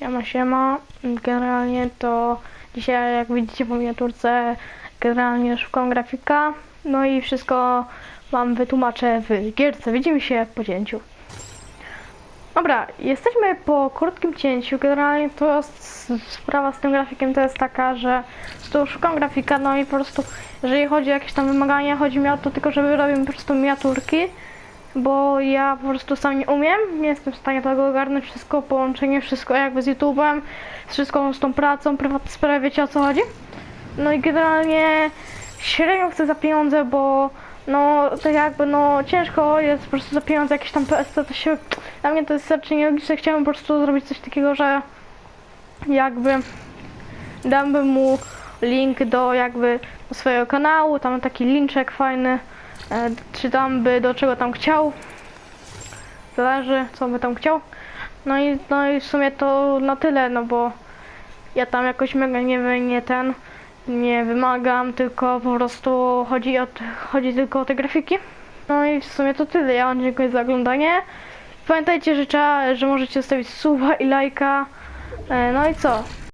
Siema, siema. Generalnie to dzisiaj, jak widzicie po miniaturce, generalnie szukam grafika. No i wszystko wam wytłumaczę w gierce. Widzimy się po cięciu. Dobra, jesteśmy po krótkim cięciu. Generalnie to sprawa z tym grafikiem to jest taka, że prostu szukam grafika, no i po prostu, jeżeli chodzi o jakieś tam wymagania, chodzi mi o to tylko, żeby robił po prostu miniaturki bo ja po prostu sam nie umiem, nie jestem w stanie tego ogarnąć, wszystko, połączenie, wszystko jakby z YouTube'em, z z tą pracą, prywatne sprawy, wiecie o co chodzi? No i generalnie średnio chcę za pieniądze, bo no tak jakby no ciężko jest po prostu za pieniądze jakieś tam PSC, to się, dla mnie to jest raczej nielogiczne, chciałem po prostu zrobić coś takiego, że jakby dałbym mu link do jakby swojego kanału, tam taki linczek fajny, czy tam by do czego tam chciał. Zależy, co by tam chciał. No i, no i w sumie to na tyle, no bo ja tam jakoś mega nie, nie ten, nie wymagam, tylko po prostu chodzi, o, chodzi tylko o te grafiki. No i w sumie to tyle, ja wam dziękuję za oglądanie. Pamiętajcie, że trzeba, że możecie zostawić suba i lajka. E, No i co?